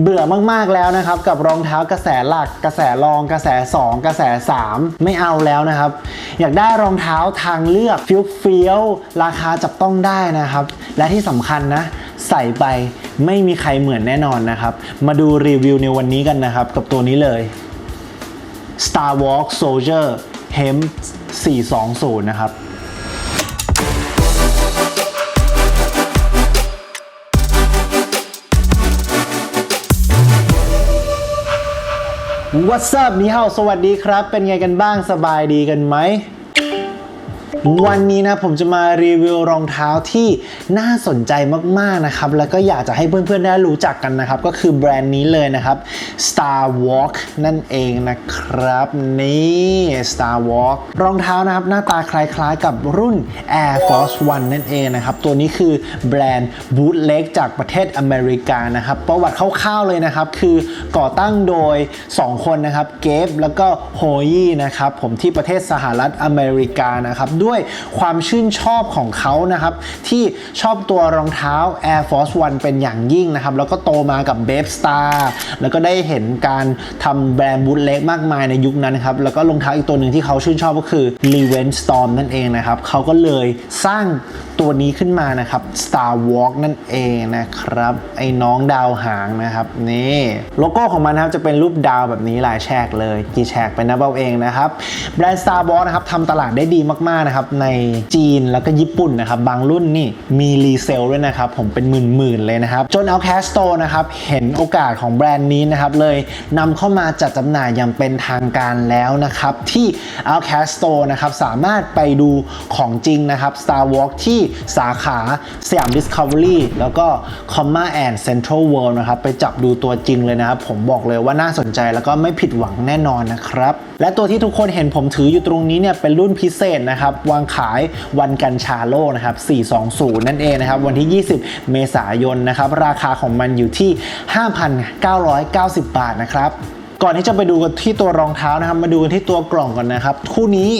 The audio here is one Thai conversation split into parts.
เบื่อมากๆแล้วนะครับกับรองเท้ากระแสหลัก กระแสรองกระแส 2 กระแส 3 ไม่เอาแล้วนะครับ อยากได้รองเท้าทางเลือกฟิวฟิวๆราคาจับต้องได้นะครับ และที่สำคัญนะ ใส่ไปไม่มีใครเหมือนแน่นอนนะครับ มาดูรีวิวในวันนี้กันนะครับ กับตัวนี้เลย Star Walk Soldier Hem 420 นะครับ What's up นี่เฮาสวัสดีครับ เป็นไงกันบ้างสบายดีกันไหม วันนี้นะผมจะมารีวิวรองเท้าที่น่าสนใจมากๆนะครับ แล้วก็อยากจะให้เพื่อนๆได้รู้จักกันนะครับ ก็คือแบรนด์นี้เลยนะครับ Star Walk นั่นเองนะครับนี่ Star Walk รองเท้านะครับหน้าตาคล้ายๆกับรุ่น Air Force One นั่นเองนะครับ ตัวนี้คือแบรนด์บูทเล็กจากประเทศอเมริกานะครับ ประวัติคร่าวๆเลยนะครับ คือก่อตั้งโดย 2 คนนะครับ เกฟแล้วก็โฮยี่นะครับ ผมที่ประเทศสหรัฐอเมริกานะครับด้วยความชื่นชอบของเขานะครับ ที่ชอบตัวรองเท้า Air Force One เป็นอย่างยิ่งนะครับ แล้วก็โตมากับ b a b e Star แล้วก็ได้เห็นการทำแบรนด์บูทเล็กมากมายในยุคนั้นครับ แล้วก็รองเท้าอีกตัวหนึ่งที่เขาชื่นชอบก็คือ r e v e n Storm นั่นเองนะครับ เขาก็เลยสร้างตัวนี้ขึ้นมานะครับ Star Walk นั่นเองนะครับ ไอ้น้องดาวหางนะครับนี่โลโก้ของมันนะครับจะเป็นรูปดาวแบบนี้หลายแฉกเลย กี่แฉกเป็นนับเอาเองนะครับ แบรนด์ Star Walk นะครับทำตลาดได้ดีมากๆนะครับในจีนแล้วก็ญี่ปุ่นนะครับบางรุ่นนี่มีรีเซลด้วยนะครับผมเป็นหมื่นๆเลยนะครับ จนเอาแคสโตนะครับเห็นโอกาสของแบรนด์นี้นะครับเลยนำเข้ามาจัดจำหน่ายอย่างเป็นทางการแล้วนะครับที่ Outcast Store นะครับสามารถไปดูของจริงนะครับ Star Walk ที่สาขาสยาม Discovery แล้วก็ Comma and Central World นะครับไปจับดูตัวจริงเลยนะครับ ผมบอกเลยว่าน่าสนใจแล้วก็ไม่ผิดหวังแน่นอนนะครับ และตัวที่ทุกคนเห็นผมถืออยู่ตรงนี้เนี่ยเป็นรุ่นพิเศษนะครับวางขายวันกัญชาโลนะครับ 420 นั่นเองนะครับ วันที่ 20 เมษายนนะครับ ราคาของมันอยู่ที่ 5,990 บาทนะครับ ก่อนที่จะไปดูกันที่ตัวรองเท้านะครับ มาดูกันที่ตัวกล่องก่อนนะครับ คู่นี้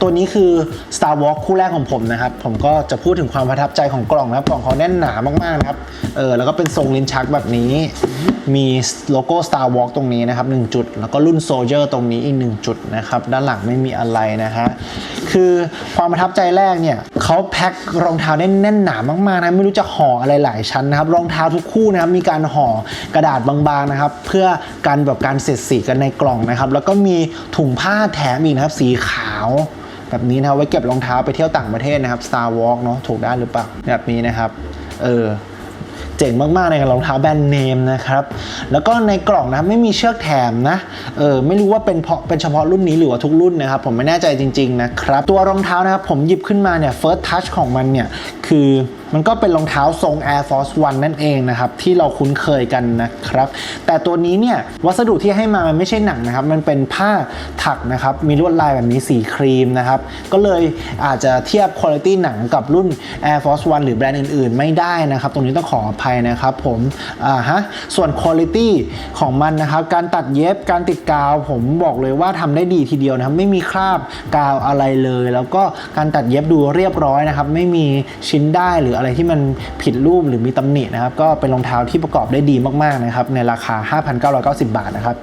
ตัวนี้คือ Star Walk คู่แรกของผมนะครับ ผมก็จะพูดถึงความประทับใจของกล่องนะครับ กล่องเขาแน่นหนามากๆนะครับ เออ แล้วก็เป็นทรงลิ้นชักแบบนี้ มีโลโก้ Star Walk ตรงนี้นะครับ1จุด แล้วก็รุ่น Soldier ตรงนี้อีก1จุดนะครับ ด้านหลังไม่มีอะไรนะฮะ คือความประทับใจแรกเนี่ยเขาแพ็ครองเท้าได้แน่นหนามากๆนะไม่รู้จะห่ออะไรหลายชั้นนะครับ รองเท้าทุกคู่นะครับมีการห่อกระดาษบางๆนะครับ เพื่อกันแบบการเสียดสีกันในกล่องนะครับ แล้วก็มีถุงผ้าแถมอีกนะครับ สีขาวแบบนี้นะครับไว้เก็บรองเท้าไปเที่ยวต่างประเทศนะครับ Star Walk เนาะถูกด้านหรือเปล่าแบบนี้นะครับ เออเจ๋งมากๆในรองเท้าแบรนด์เนมนะครับ แล้วก็ในกล่องนะครับไม่มีเชือกแถมนะ เออไม่รู้ว่าเป็นเพราะเป็นเฉพาะรุ่นนี้หรือว่าทุกรุ่นนะครับ ผมไม่แน่ใจจริง ๆ นะครับ ตัวรองเท้านะครับผมหยิบขึ้นมาเนี่ย first touch ของมันเนี่ย คือมันก็เป็นรองเท้าทรง Air Force One นั่นเองนะครับ ที่เราคุ้นเคยกันนะครับ แต่ตัวนี้เนี่ย วัสดุที่ให้มามันไม่ใช่หนังนะครับ มันเป็นผ้าถักนะครับ มีลวดลายแบบนี้สีครีมนะครับ ก็เลยอาจจะเทียบคุณภาพหนังกับรุ่น Air Force One หรือแบรนด์อื่น ๆ ไม่ได้นะครับ ตรงนี้ต้องขออภัยนะครับผมอ่าฮะส่วนคุณภาพของมันนะครับการตัดเย็บการติดกาว ผมบอกเลยว่าทำได้ดีทีเดียวนะครับไม่มีคราบกาวอะไรเลย แล้วก็การตัดเย็บดูเรียบร้อยนะครับไม่มีชิ้นได้ หรืออะไรที่มันผิดรูปหรือมีตำหนินะครับก็เป็นรองเท้าที่ประกอบได้ดีมากๆนะครับในราคา 5,990 บาทนะครับ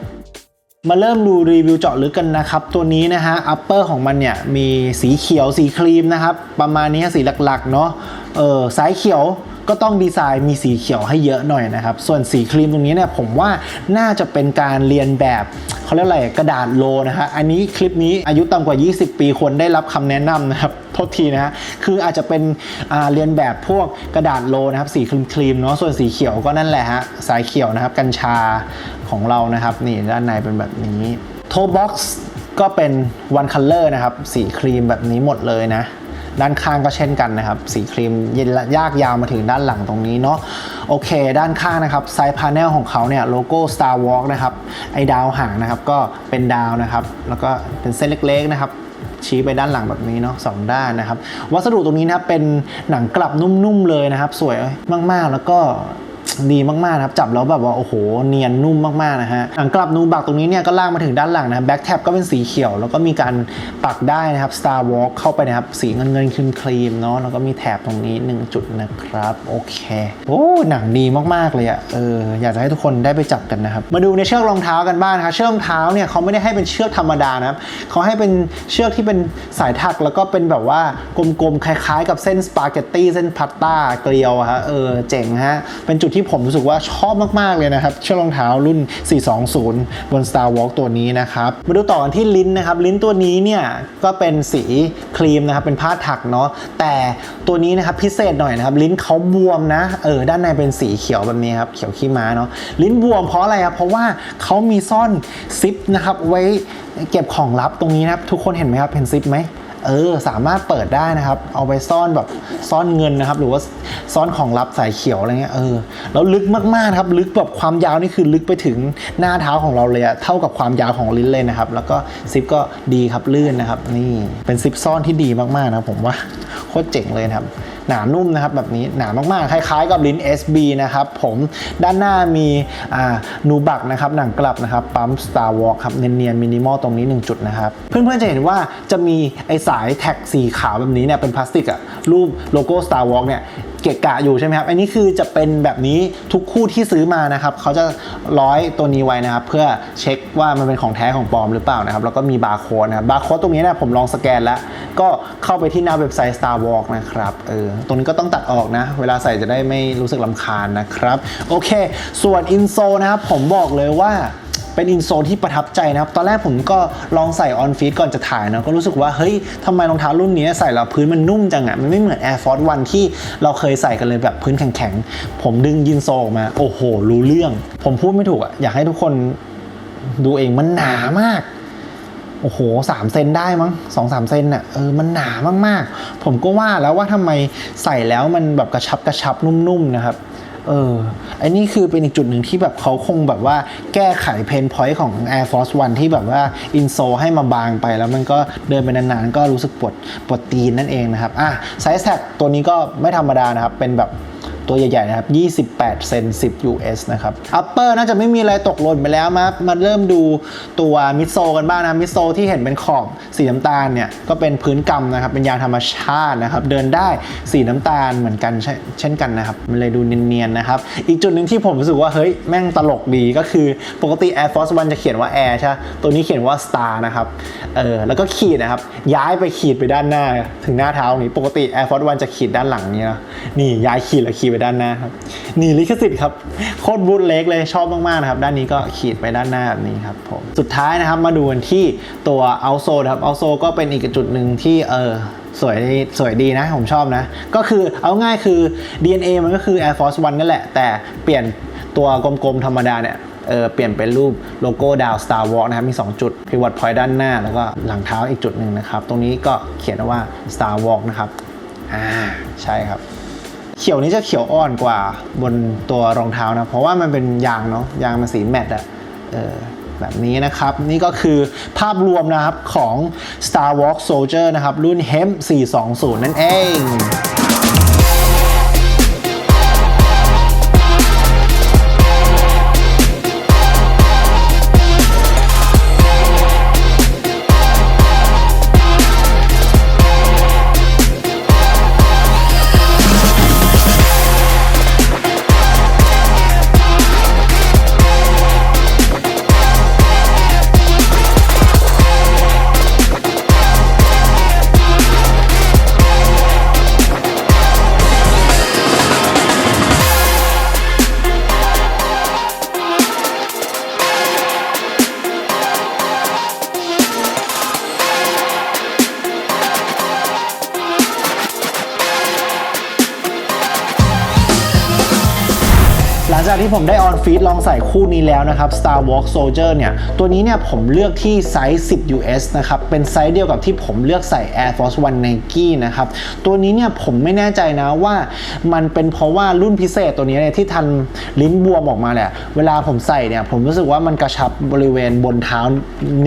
มาเริ่มดูรีวิวเจาะลึกกันนะครับ ตัวนี้นะฮะอัปเปอร์ของมันเนี่ยมีสีเขียวสีครีมนะครับ ประมาณนี้สีหลักๆเนาะเออสายเขียว ก็ต้องดีไซน์มีสีเขียวให้เยอะหน่อยนะครับ ส่วนสีครีมตรงนี้เนี่ยผมว่าน่าจะเป็นการเรียนแบบเขาเรียกอะไรกระดาษโลนะฮะอันนี้คลิปนี้อายุต่ำกว่า 20 ปีควรได้รับคำแนะนำนะครับโทษทีนะฮะคืออาจจะเป็นเรียนแบบพวกกระดาษโลนะครับสีครีมๆเนาะส่วนสีเขียวก็นั่นแหละฮะสายเขียวนะครับกัญชาของเรานะครับนี่ด้านในเป็นแบบนี้โทบ็อกซ์ก็เป็นวันคัลเลอร์นะครับสีครีมแบบนี้หมดเลยนะ ด้านข้างก็เช่นกันนะครับ สีครีมเย็นยากยาวมาถึงด้านหลังตรงนี้เนาะโอเค ด้านข้างนะครับไซด์พาเนลของเขาเนี่ยโลโก้ Star Walk นะครับไอดาวหางนะครับก็เป็นดาวนะครับ แล้วก็เป็นเส้นเล็กๆนะครับชี้ไปด้านหลังแบบนี้เนาะสองด้านนะครับ วัสดุตรงนี้นะครับเป็นหนังกลับนุ่มๆเลยนะครับ สวยมากๆแล้วก็ ดีมากๆนะครับจับแล้วแบบว่าโอ้โหเนียนนุ่มมากๆนะฮะหลังกลับนูบักตรงนี้เนี่ยก็ลากมาถึงด้านหลังนะแบ็กแท็บก็เป็นสีเขียว แล้วก็มีการปักได้นะครับ Star Walk เข้าไปนะครับ สีเงินเงินครีมครีมเนาะแล้วก็มีแถบตรงนี้ 1 จุดนะครับ โอเค โอ้หนังดีมากๆเลยอะเอออยากจะให้ทุกคนได้ไปจับกันนะครับ มาดูในเชือกรองเท้ากันบ้างนะครับเชือกรองเท้าเนี่ยเขาไม่ได้ให้เป็นเชือกธรรมดานะครับเขาให้เป็นเชือกที่เป็นสายถักแล้วก็เป็นแบบว่ากลมๆคล้ายๆ กับเส้นสปาเกตตี้เส้นพาสต้าเกลียวฮะเออเจ๋งฮะเป็นจุดที่ผมรู้สึกว่าชอบมาก ๆ เลยนะครับ เชือกรองเท้ารุ่น 420 บน Star Walk ตัวนี้นะครับ มาดูต่อกันที่ลิ้นนะครับ ลิ้นตัวนี้เนี่ย ก็เป็นสีครีมนะครับ เป็นผ้าถักเนาะแต่ตัวนี้นะครับพิเศษหน่อยนะครับ ลิ้นเขาบวมนะเออด้านในเป็นสีเขียวแบบนี้ครับเขียวขี้ม้าเนาะลิ้นบวมเพราะอะไรครับเพราะว่าเขามีซ่อนซิปนะครับไว้เก็บของลับตรงนี้นะครับ ทุกคนเห็นไหมครับเห็นซิปไหม เออสามารถเปิดได้นะครับ เอาไปซ่อนแบบซ่อนเงินนะครับ หรือว่าซ่อนของลับสายเขียวอะไรเงี้ยเออแล้วลึกมากๆครับ ลึกแบบความยาวนี่คือลึกไปถึงหน้าเท้าของเราเลยอะเท่ากับความยาวของลิ้นเลยนะครับ แล้วก็ซิปก็ดีครับลื่นนะครับ นี่เป็นซิปซ่อนที่ดีมากๆนะผมว่าโคตรเจ๋งเลยครับ หนานุ่มนะครับแบบนี้หนามากๆ คล้ายๆ กับลิ้น SB นะครับผมด้านหน้ามีนูบักนะครับหนังกลับนะครับปั๊ม Star Walk ครับเนียนๆมินิมอลตรงนี้ 1 จุดนะครับ เพื่อนๆจะเห็นว่าจะมีไอสายแท็กสีขาวแบบนี้เนี่ยเป็นพลาสติกอะรูปโลโก้ Star Walk เนี่ยเกะกะอยู่ใช่ไหมครับ อันนี้คือจะเป็นแบบนี้ทุกคู่ที่ซื้อมานะครับ เขาจะร้อยตัวนี้ไว้นะครับ เพื่อเช็คว่ามันเป็นของแท้ของปลอมหรือเปล่านะครับ แล้วก็มีบาร์โค้ดนะครับ บาร์โค้ดตรงนี้เนะผมลองสแกนแล้ว ก็เข้าไปที่หน้าเว็บไซต์ Star Walk นะครับเออตรงนี้ก็ต้องตัดออกนะ เวลาใส่จะได้ไม่รู้สึกลำคาญนะครับ โอเค ส่วนอินโซนะครับผมบอกเลยว่าเป็นอินโซที่ประทับใจนะครับ ตอนแรกผมก็ลองใส่ออนฟีดก่อนจะถ่ายนะ ก็รู้สึกว่าเฮ้ยทำไมรองเท้ารุ่นนี้ใส่แล้วพื้นมันนุ่มจังอะ่ะ มันไม่เหมือน Air Force One ที่เราเคยใส่กันเลยแบบพื้นแข็งๆ ผมดึงยินโซออกมา โอ้โห รู้เรื่อง ผมพูดไม่ถูกอะ่ะ อยากให้ทุกคนดูเองมันหนามาก โอ้โหสามเซนได้มั้งสองสามเซนน่ะเออมันหนามากๆ ผมก็ว่าแล้วว่าทำไมใส่แล้วมันแบบกระชับกระชับนุ่มๆนะครับเออไอ้นี่คือเป็นอีกจุดหนึ่งที่แบบเขาคงแบบว่าแก้ไขเพนพอยต์ของ Air Force One ที่แบบว่าอินโซให้มาบางไปแล้วมันก็เดินไปนานๆ ก็รู้สึกปวดปวดตีนนั่นเองนะครับ อะไซส์แท็กตัวนี้ก็ไม่ธรรมดานะครับ เป็นแบบ ตัวใหญ่ๆนะครับ 28 เซน 10 US นะครับอัปเปอร์น่าจะไม่มีอะไรตกหล่นไปแล้วมามาเริ่มดูตัวมิดโซกันบ้างนะมิดโซที่เห็นเป็นขอบสีน้ำตาลเนี่ยก็เป็นพื้นกำนะครับ เป็นยางธรรมชาตินะครับ เดินได้สีน้ำตาลเหมือนกันเช่นกันนะครับ มันเลยดูเนียนๆนะครับ อีกจุดหนึ่งที่ผมรู้สึกว่าเฮ้ยแม่งตลกดีก็คือปกติ Air Force One จะเขียนว่า Air ใช่ตัวนี้เขียนว่า Star นะครับเออแล้วก็ขีดนะครับ ย้ายไปขีดไปด้านหน้า ถึงหน้าเท้านี้ปกติ Air Force One จะขีดด้านหลังนี้นะนี่ย้ายขีดแล้วขีดไปด้านหน้าครับนี่ลิขสิทธิ์ครับโคตรบูทเล็กเลยชอบมากๆนะครับด้านนี้ก็ขีดไปด้านหน้าแบบนี้ครับผมสุดท้ายนะครับมาดูกันที่ตัวเอาโซนะครับเอาโซก็เป็นอีกจุดหนึ่งที่เออสวยสวยดีนะผมชอบนะ ก็คือเอาง่ายคือ DNA มันก็คือ Air Force One นั่นแหละ แต่เปลี่ยนตัวกลมๆธรรมดาเนี่ยเออเปลี่ยนเป็นรูปโลโก้ดาว Star Walk นะครับ มี 2 จุด pivot point ด้านหน้า แล้วก็หลังเท้าอีกจุดหนึ่งนะครับ ตรงนี้ก็เขียนว่า Star Walk นะครับ อ่า ใช่ครับ เขียวนี้จะเขียวอ่อนกว่าบนตัวรองเท้านะ เพราะว่ามันเป็นยางเนาะยางมันสีแมตต์อะแบบนี้นะครับ นี่ก็คือภาพรวมนะครับของ Star Walk Soldier นะครับ รุ่น HEM 420 นั่นเอง ที่ผมได้ออนฟีดลองใส่คู่นี้แล้วนะครับ Star Walk Soldier เนี่ย ตัวนี้เนี่ยผมเลือกที่ไซส์ 10 US นะครับ เป็นไซส์เดียวกับที่ผมเลือกใส่ Air Force One Nike นะครับ ตัวนี้เนี่ยผมไม่แน่ใจนะว่ามันเป็นเพราะว่ารุ่นพิเศษตัวนี้เนี่ยที่ทันลิ้นบวมออกมาเนี่ยเวลาผมใส่เนี่ยผมรู้สึกว่ามันกระชับบริเวณบนเท้า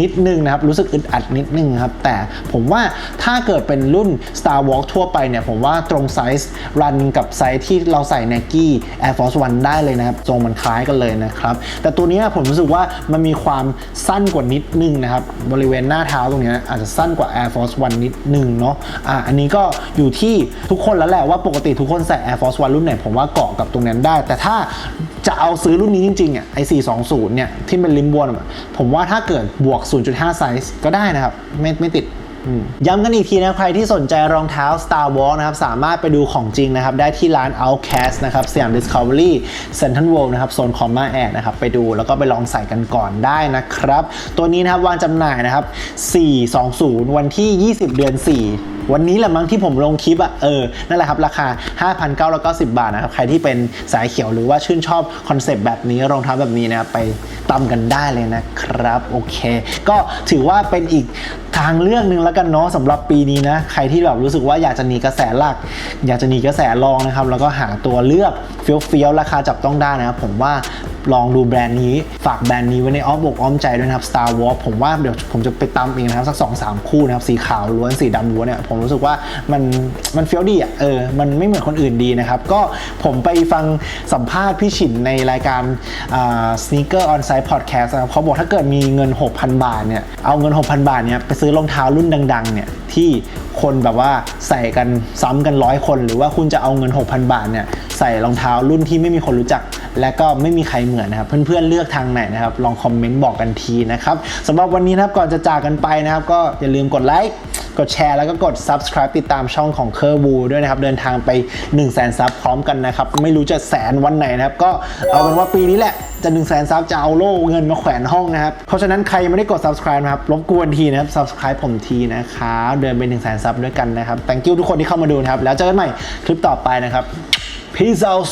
นิดนึงนะครับ รู้สึกอึดอัดนิดนึงครับ แต่ผมว่าถ้าเกิดเป็นรุ่น Star Walk ทั่วไปเนี่ยผมว่าตรงไซส์รันกับไซส์ที่เราใส่ Nike Air Force One ได้เลยนะครับรงมันคล้ายกันเลยนะครับ แต่ตัวนี้ผมรู้สึกว่ามันมีความสั้นกว่านิดนึงนะครับ บริเวณหน้าเท้าตรงเนี้ยอาจจะสั้นกว่า Air Force One นิดนึงเนาะอะอันนี้ก็อยู่ที่ทุกคนแล้วแหละว่าปกติทุกคนใส่ Air Force One รุ่นไหนผมว่าเกาะกับตรงนั้นได้ แต่ถ้าจะเอาซื้อรุ่นนี้จริงๆอะไอ420 เนี่ย ที่เป็นลิมบวนผมว่าถ้าเกิดบวก 0.5 ไซส์ก็ได้นะครับ ไม่ไม่ติด ย้ำกันอีกทีนะใครที่สนใจรองเท้า Star Wars นะครับ สามารถไปดูของจริงนะครับ ได้ที่ร้าน Outcast นะครับสยาม Discovery Central World นะครับโซนคอมมาแอดนะครับ ไปดูแล้วก็ไปลองใส่กันก่อนได้นะครับ ตัวนี้นะครับวางจำหน่ายนะครับ 420 วันที่ 20 เดือน 4 วันนี้แหละมั้งที่ผมลงคลิปอะเออนั่นแหละครับ ราคา 5,990 บาทนะครับใครที่เป็นสายเขียวหรือว่าชื่นชอบคอนเซปต์แบบนี้รองเท้าแบบนี้นะครับไปตำกันได้เลยนะครับโอเค ก็ถือว่าเป็นอีกทางเลือกหนึ่งแล้วกันเนาะสำหรับปีนี้นะใครที่แบบรู้สึกว่าอยากจะหนีกระแสหลัก อยากจะหนีกระแสรองนะครับ แล้วก็หาตัวเลือกเฟี้ยวๆ ราคาจับต้องได้นะครับ ผมว่าลองดูแบรนด์นี้ ฝากแบรนด์นี้ไว้ในอ้อมอกอ้อมใจด้วยนะครับ Star Wars ผมว่าเดี๋ยวผมจะไปตำเองนะครับ สัก 2 3 คู่นะครับ สีขาวล้วนสีดำล้วนเนี่ย ผมรู้สึกว่ามันมันเฟี้ยวดีอะเออ มันไม่เหมือนคนอื่นดีนะครับ ก็ผมไปฟังสัมภาษณ์พี่ฉินในรายการอ่า Sneaker On Site Podcast นะครับเขาบอกถ้าเกิดมีเงิน 6,000 บาทเนี่ยเอาเงิน 6,000 บาทเนี่ยไปซื้อรองเท้ารุ่นดังๆเนี่ยที่คนแบบว่าใส่กันซ้ำกันร้อยคน หรือว่าคุณจะเอาเงิน 6,000 บาทเนี่ยใส่รองเท้ารุ่นที่ไม่มีคนรู้จัก และก็ไม่มีใครเหมือนนะครับ เพื่อนๆเลือกทางไหนนะครับลองคอมเมนต์บอกกันทีนะครับสำหรับวันนี้นะครับก่อนจะจากกันไปนะครับก็อย่าลืมกดไลค์กดแชร์แล้วก็กด subscribe ติดตามช่องของเคอร์บูด้วยนะครับ เดินทางไป 1 0 0 0 0แสนซับพร้อมกันนะครับ ไม่รู้จะแสนวันไหนนะครับ ก็เอาเป็นว่าปีนี้แหละ จะ1นึ่งแสนซับจะเอาโล่เงินมาแขวนห้องนะครับ เพราะฉะนั้นใครไม่ได้กด subscribe นะครับ รบกวนทีนะครับ subscribe ผมทีนะครับเดินไป1นึ่งแสนซับด้วยกันนะครับ thank you ทุกคนที่เข้ามาดูนะครับ แล้วเจอกันใหม่คลิปต่อไปนะครับ peace out